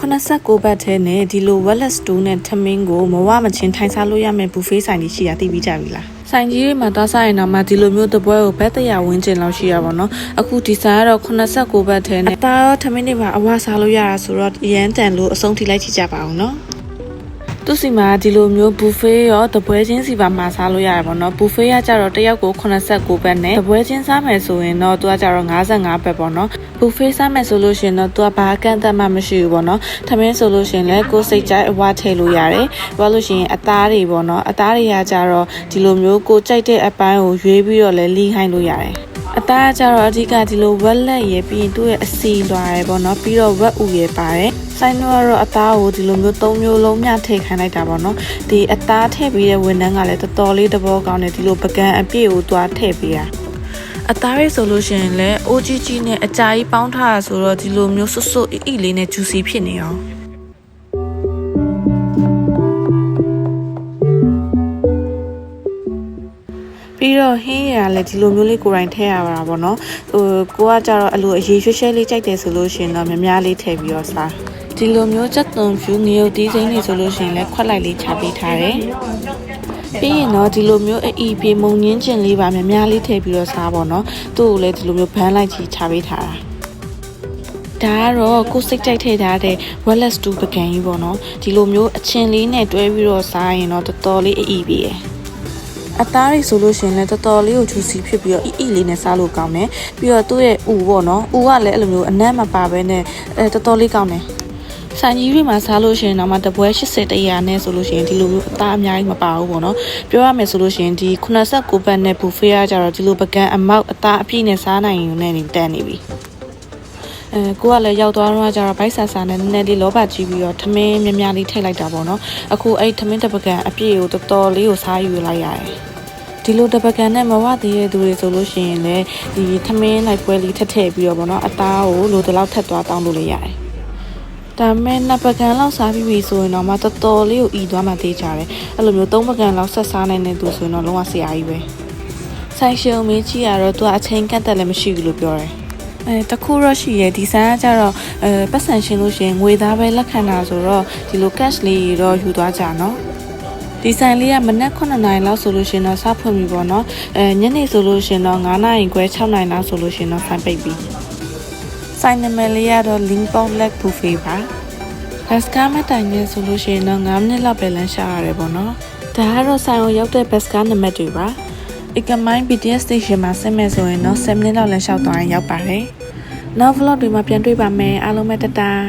89ဘတ်ထဲနဲ့ဒီလို wallet store နဲ့ထမင်းကိုမဝမချင်းထိုင်စားလို့ရမယ့် buffet ဆိုင်ကြီးရှိတာသိပြီးကြပြီလားဆိုင်ကြီးတွေမှာသွားစားရင်တော့မှဒီလိုမျိုးတပွဲကိုဘတ်တရာဝန်းကျင်လောက်ရှိရပါတော့အခုဒီဆိုင်ကတော့89ဘတ်ထဲနဲ့အသားရောထမင်းတွေမှာအဝစားလို့ရတာဆိုတော့ရန်တန်လို့အဆုံးထိလိုက်ကြည့်ကြပါအောင်နော် သူစီမှာဒီလိုမျိုး buffet ရောတပွဲချင်းစီပါမှာစားလို့ရတယ်ပေါ့နော် buffet ကကြတော့တစ်ယောက်ကို89ဘတ်နဲ့တပွဲချင်းစားမယ်ဆိုရင်တော့သူကကြတော့55ဘတ်ပေါ့နော် buffet စားမယ်ဆိုလို့ရှရင်တော့သူကဘာကန့်သက်မှမရှိဘူးပေါ့နော်ထမင်းဆိုလို့ရှရင်လည်းကိုယ်စိတ်ကြိုက်အဝထည့်လို့ရတယ်ဘာလို့ရှရင်အသားတွေပေါ့နော်အသားတွေကကြတော့ဒီလိုမျိုးကိုကြိုက်တဲ့အပိုင်းကိုရွေးပြီးတော့လည်းလီးခိုင်းလို့ရတယ်အသားကကြတော့အဓိကဒီလိုဝက်လက်ရယ်ပြီးရင်သူ့ရဲ့အစီလွာရယ်ပေါ့နော်ပြီးတော့ဝက်ဥရယ်ပါတယ် ဆိုင်တော့ကတော့အသားကိုဒီလိုမျိုး၃မျိုးလုံးမျှထည့်ခိုင်းလိုက်တာပေါ့နော်ဒီအသားထည့်ပြီးတဲ့ဝန်ထမ်းကလည်းတော်တော်လေးသဘောကောင်းတယ်ဒီလိုပကံအပြည့်ကိုသွားထည့်ပေးတာအသားရိတ်ဆိုလို့ရှိရင်လည်း OGG နဲ့အကြာကြီးပေါင်းထားတာဆိုတော့ဒီလိုမျိုးဆွတ်ဆွတ်အီအီလေးနဲ့ juicy ဖြစ်နေအောင်ပြီးတော့ဟင်းရလည်းဒီလိုမျိုးလေးကိုယ်တိုင်ထည့်ရပါတာပေါ့နော်ဟိုကိုကကြတော့အလိုအရေးရွှဲရွှဲလေးကြိုက်တယ်ဆိုလို့ရှိရင်တော့များများလေးထည့်ပြီးတော့စား ဒီလိုမျိုးချက်သွန်ဖြူငရုတ်တီးစိမ့်နေဆိုလို့ရှိရင်လည်းခွက်လိုက်လေးချပေးထားတယ်ပြီးရင်တော့ဒီလိုမျိုးအအီပြေမုံညင်းကျင်လေးပါများများလေးထည့်ပြီးတော့စားပါတော့သူ့ကိုလည်းဒီလိုမျိုးဘန်းလိုက်ကြီးချပေးထားတာဒါကတော့ကိုယ်စိတ်ကြိုက်ထည့်ထားတဲ့ wallet stew ပကံကြီးပေါ့နော်ဒီလိုမျိုးအချင်းလေးနဲ့တွဲပြီးတော့စားရင်တော့တော်တော်လေးအအီပြေရယ်အသားရိတ်ဆိုလို့ရှိရင်လည်းတော်တော်လေးကို juicy ဖြစ်ပြီးတော့အီအီလေးနဲ့စားလို့ကောင်းတယ်ပြီးတော့သူ့ရဲ့ဥပေါ့နော်ဥကလည်းအဲ့လိုမျိုးအနက်မပါဘဲနဲ့အဲတော်တော်လေးကောင်းတယ် ဆိုင်ကြီးတွေမှာစားလို့ရှိရင်တော့မှတပွဲ80တရာနဲ့ဆိုလို့ရှိရင်ဒီလိုမျိုးအသားအများကြီးမပါဘူးပေါ့နော်ပြောရမယ်ဆိုလို့ရှိရင်ဒီ89ဘတ်နဲ့ buffet ကကြတော့ဒီလိုပကံအမောက်အသားအပြည့်နဲ့စားနိုင်ရုံနဲ့နေတန်းနေပြီအဲကိုကလည်းရောက်သွားတော့ကျတော့ဗိုက်ဆာဆာနဲ့နည်းနည်းလေးလောဘကြီးပြီးတော့ထမင်းများများလေးထည့်လိုက်တာပေါ့နော်အခုအဲ့ထမင်းတစ်ပကံအပြည့်ကိုတော်တော်လေးကိုစားယူလိုက်ရတယ်ဒီလိုတပကံနဲ့မဝသေးတဲ့သူတွေဆိုလို့ရှိရင်လည်းဒီထမင်းလိုက်ပွဲလေးထက်ထည့်ပြီးတော့ဗောနော်အသားကိုလိုတလောက်ထက်သွားတောင်းလို့လည်းရတယ်။ ဒါပေမဲ့နှစ်ပကံလောက်စားပြီးပြီဆိုရင်တော့မှတော်တော်လေးကိုဤသွားမှသေးကြတယ်။အဲ့လိုမျိုးသုံးပကံလောက်ဆက်စားနိုင်တဲ့သူဆိုရင်တော့လုံးဝဆရာကြီးပဲ။ဆိုင်ရှုံမင်းကြီးကတော့သူကအချိန်ကန့်သက်လည်းမရှိဘူးလို့ပြောတယ်။အဲတခုတော့ရှိရဲ့ဒီဆိုင်ကကြတော့အဲပတ်စံရှင်းလို့ရှိရင်ငွေသားပဲလက်ခံတာဆိုတော့ဒီလို cash လေးတော့ယူသွားကြနော်။ဒီဆိုင်လေးကမနက်9နာရီလောက်ဆိုလို့ရှရင်တော့စဖွင့်ပြီပေါ့နော်အဲညနေဆိုလို့ရှရင်တော့9နာရီခွဲ6နာရီလောက်ဆိုလို့ရှရင်တော့ဆိုင်ပိတ်ပြီ ဆိုင်နံပါတ်လေးကတော့ Link Pong Leg Buffet ပါဘတ်စကားမတိုင်နေဆိုလို့ရှရင်တော့9မိနစ်လောက်ပဲလမ်းရှာရတယ်ပေါ့နော်ဒါကတော့ဆိုင်ကိုရောက်တဲ့ဘတ်စကားနံပါတ်တွေပါ Ecomain BTS station မှာဆင်းမယ်ဆိုရင်တော့7မိနစ်လောက်လမ်းလျှောက်သွားရင်ရောက်ပါတယ်နောက် vlog တွေမှာပြန်တွေ့ပါမယ်အားလုံးပဲတတား